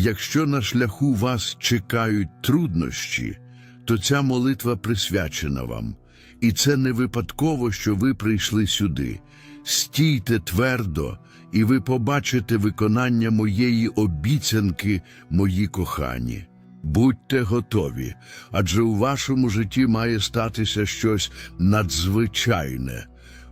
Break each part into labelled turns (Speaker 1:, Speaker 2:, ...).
Speaker 1: Якщо на шляху вас чекають труднощі, то ця молитва присвячена вам. І це не випадково, що ви прийшли сюди. Стійте твердо, і ви побачите виконання моєї обіцянки, мої кохані. Будьте готові, адже у вашому житті має статися щось надзвичайне.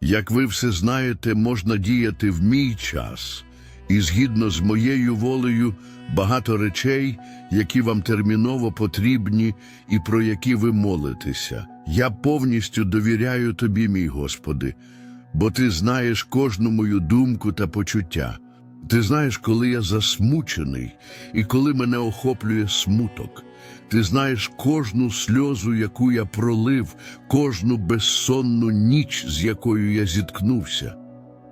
Speaker 1: Як ви все знаєте, можна діяти в мій час, і згідно з моєю волею багато речей, які вам терміново потрібні і про які ви молитеся. Я повністю довіряю тобі, мій Господи, бо ти знаєш кожну мою думку та почуття. Ти знаєш, коли я засмучений і коли мене охоплює смуток. Ти знаєш кожну сльозу, яку я пролив, кожну безсонну ніч, з якою я зіткнувся.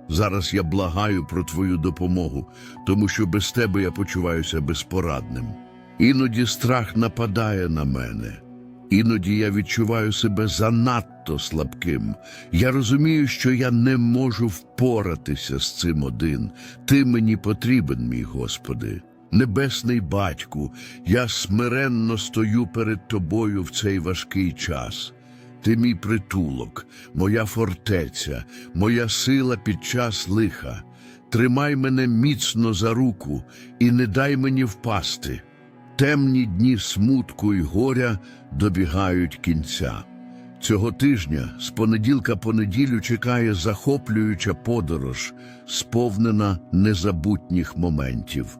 Speaker 1: Зараз я благаю про твою допомогу, тому що без тебе я почуваюся безпорадним. Іноді страх нападає на мене. Іноді я відчуваю себе занадто слабким. Я розумію, що я не можу впоратися з цим один. Ти мені потрібен, мій Господи. Небесний батьку, я смиренно стою перед тобою в цей важкий час. Ти мій притулок, моя фортеця, моя сила під час лиха. Тримай мене міцно за руку і не дай мені впасти. Темні дні смутку і горя добігають кінця. Цього тижня з понеділка по неділю чекає захоплююча подорож, сповнена незабутніх моментів.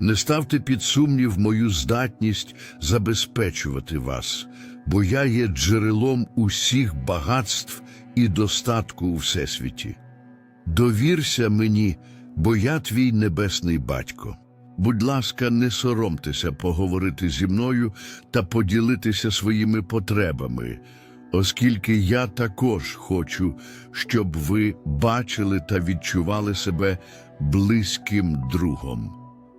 Speaker 1: Не ставте під сумнів мою здатність забезпечувати вас, бо я є джерелом усіх багатств і достатку у всесвіті. Довірся мені, бо я твій небесний батько. Будь ласка, не соромтеся поговорити зі мною та поділитися своїми потребами, оскільки я також хочу, щоб ви бачили та відчували себе близьким другом.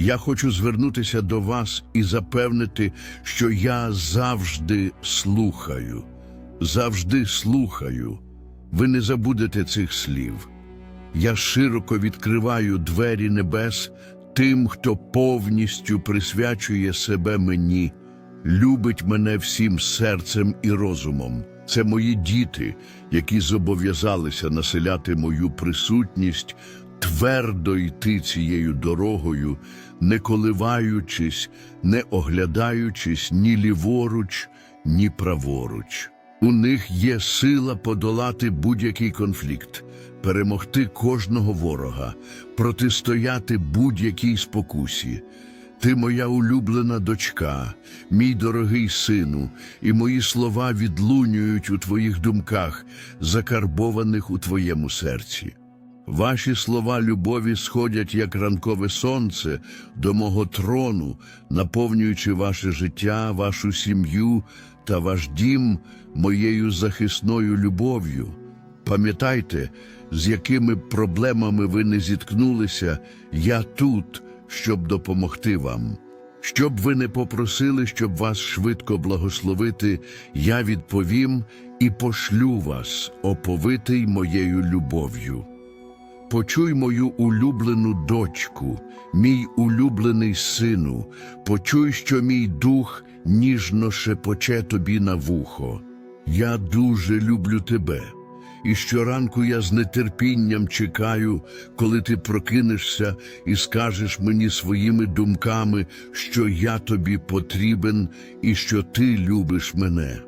Speaker 1: Я хочу звернутися до вас і запевнити, що я завжди слухаю, завжди слухаю. Ви не забудете цих слів. Я широко відкриваю двері небес тим, хто повністю присвячує себе мені, любить мене всім серцем і розумом. Це мої діти, які зобов'язалися населяти мою присутність, твердо йти цією дорогою, не коливаючись, не оглядаючись ні ліворуч, ні праворуч. У них є сила подолати будь-який конфлікт, перемогти кожного ворога, протистояти будь-якій спокусі. Ти моя улюблена дочка, мій дорогий сину, і мої слова відлунюють у твоїх думках, закарбованих у твоєму серці. Ваші слова любові сходять, як ранкове сонце, до мого трону, наповнюючи ваше життя, вашу сім'ю та ваш дім моєю захисною любов'ю. Пам'ятайте, з якими проблемами ви не зіткнулися, я тут, щоб допомогти вам. Щоб ви не попросили, щоб вас швидко благословити, я відповім і пошлю вас, оповитий моєю любов'ю. Почуй мою улюблену дочку, мій улюблений сину, почуй, що мій дух ніжно шепоче тобі на вухо. Я дуже люблю тебе, і щоранку я з нетерпінням чекаю, коли ти прокинешся і скажеш мені своїми думками, що я тобі потрібен і що ти любиш мене.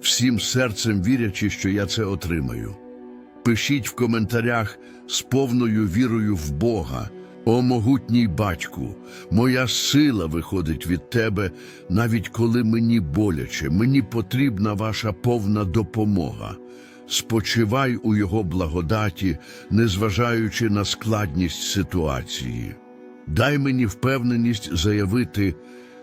Speaker 1: всім серцем вірячи, що я це отримаю. Пишіть в коментарях з повною вірою в Бога. О могутній батьку, моя сила виходить від тебе, навіть коли мені боляче, мені потрібна ваша повна допомога. Спочивай у Його благодаті, незважаючи на складність ситуації. Дай мені впевненість заявити,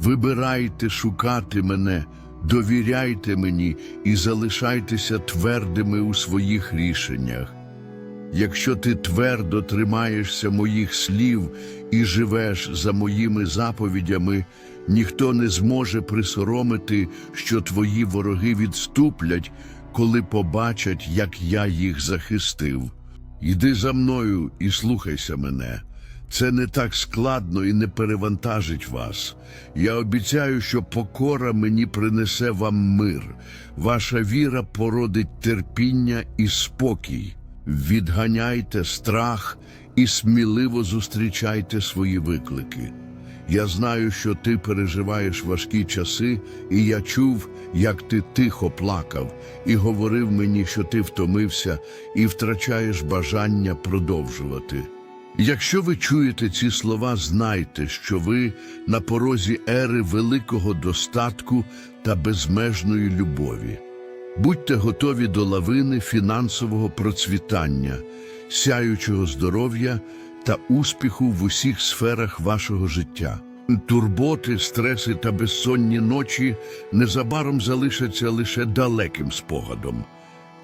Speaker 1: вибирайте шукати мене, довіряйте мені і залишайтеся твердими у своїх рішеннях. Якщо ти твердо тримаєшся моїх слів і живеш за моїми заповідями, ніхто не зможе присоромити, що твої вороги відступлять, коли побачать, як я їх захистив. Йди за мною і слухайся мене. Це не так складно і не перевантажить вас. Я обіцяю, що покора мені принесе вам мир. Ваша віра породить терпіння і спокій. Відганяйте страх і сміливо зустрічайте свої виклики. Я знаю, що ти переживаєш важкі часи, і я чув, як ти тихо плакав, і говорив мені, що ти втомився і втрачаєш бажання продовжувати. Якщо ви чуєте ці слова, знайте, що ви на порозі ери великого достатку та безмежної любові. Будьте готові до лавини фінансового процвітання, сяючого здоров'я та успіху в усіх сферах вашого життя. Турботи, стреси та безсонні ночі незабаром залишаться лише далеким спогадом.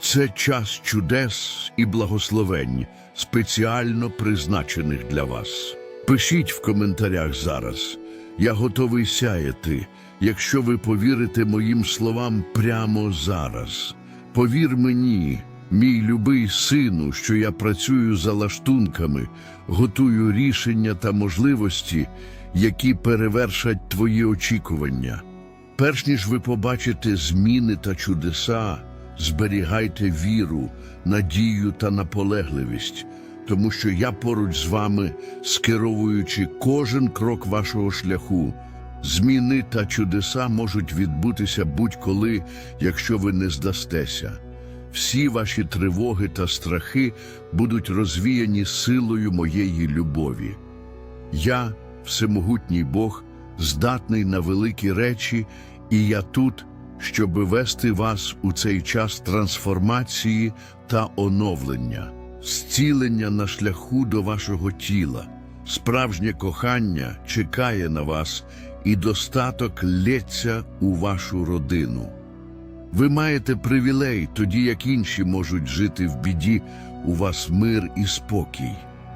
Speaker 1: Це час чудес і благословень, спеціально призначених для вас. Пишіть в коментарях зараз. Я готовий сяяти, якщо ви повірите моїм словам прямо зараз. Повір мені, мій любий сину, що я працюю за лаштунками, готую рішення та можливості, які перевершать твої очікування. Перш ніж ви побачите зміни та чудеса, зберігайте віру, надію та наполегливість, тому що я поруч з вами, скеровуючи кожен крок вашого шляху. Зміни та чудеса можуть відбутися будь-коли, якщо ви не здастеся. Всі ваші тривоги та страхи будуть розвіяні силою моєї любові. Я, всемогутній Бог, здатний на великі речі, і я тут, щоби вести вас у цей час трансформації та оновлення, зцілення на шляху до вашого тіла. Справжнє кохання чекає на вас, і достаток лється у вашу родину. Ви маєте привілей, тоді як інші можуть жити в біді, у вас мир і спокій.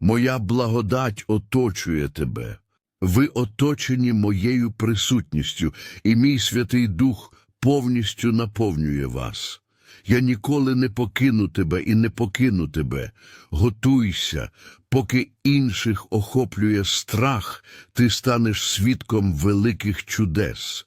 Speaker 1: Моя благодать оточує тебе. Ви оточені моєю присутністю, і мій Святий Дух повністю наповнює вас. Я ніколи не покину тебе і не покину тебе. Готуйся, поки інших охоплює страх, ти станеш свідком великих чудес.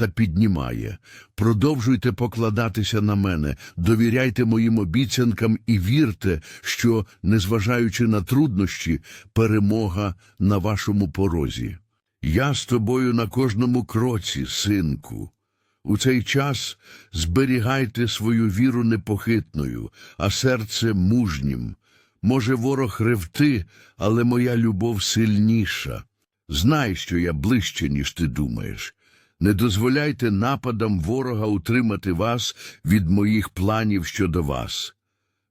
Speaker 1: та піднімає. Продовжуйте покладатися на мене, довіряйте моїм обіцянкам і вірте, що, незважаючи на труднощі, перемога на вашому порозі. Я з тобою на кожному кроці, синку. У цей час зберігайте свою віру непохитною, а серце мужнім. Може, ворог ревти, але моя любов сильніша. Знай, що я ближче, ніж ти думаєш. Не дозволяйте нападам ворога утримати вас від моїх планів щодо вас.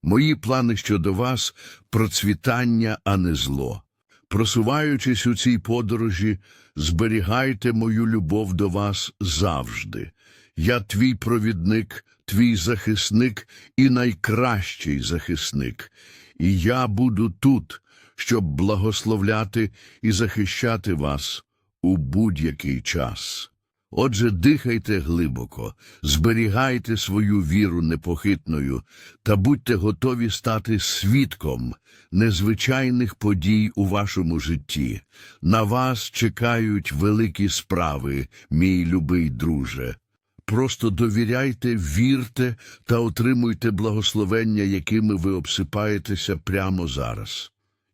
Speaker 1: Мої плани щодо вас процвітання, а не зло. Просуваючись у цій подорожі, зберігайте мою любов до вас завжди. Я твій провідник, твій захисник і найкращий захисник. І я буду тут, щоб благословляти і захищати вас у будь-який час. Отже, дихайте глибоко, зберігайте свою віру непохитною та будьте готові стати свідком незвичайних подій у вашому житті. На вас чекають великі справи, мій любий друже. Просто довіряйте, вірте та отримуйте благословення, якими ви обсипаєтеся прямо зараз.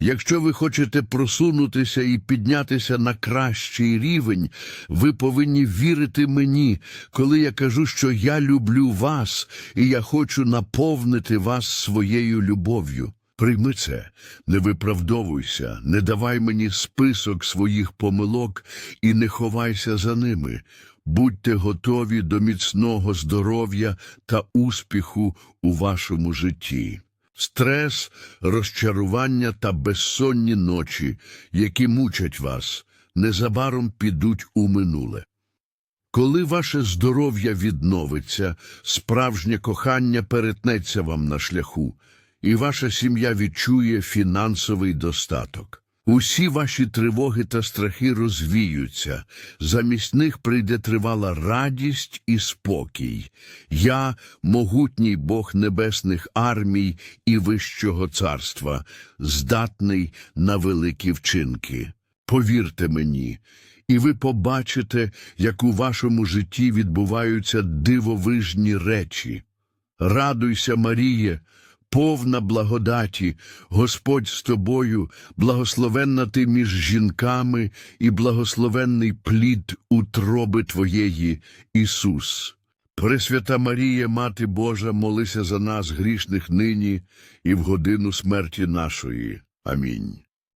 Speaker 1: Якщо ви хочете просунутися і піднятися на кращий рівень, ви повинні вірити мені, коли я кажу, що я люблю вас, і я хочу наповнити вас своєю любов'ю. Прийми це, не виправдовуйся, не давай мені список своїх помилок і не ховайся за ними. Будьте готові до міцного здоров'я та успіху у вашому житті. Стрес, розчарування та безсонні ночі, які мучать вас, незабаром підуть у минуле. Коли ваше здоров'я відновиться, справжнє кохання перетнеться вам на шляху, і ваша сім'я відчує фінансовий достаток. Усі ваші тривоги та страхи розвіються, замість них прийде тривала радість і спокій. Я, могутній Бог небесних армій і вищого царства, здатний на великі вчинки. Повірте мені, і ви побачите, як у вашому житті відбуваються дивовижні речі. Радуйся, Маріє, повна благодаті, Господь з тобою, благословенна ти між жінками, і благословенний плід утроби Твоєї, Ісус. Пресвята Марія, Мати Божа, молися за нас, грішних нині і в годину смерті нашої. Амінь.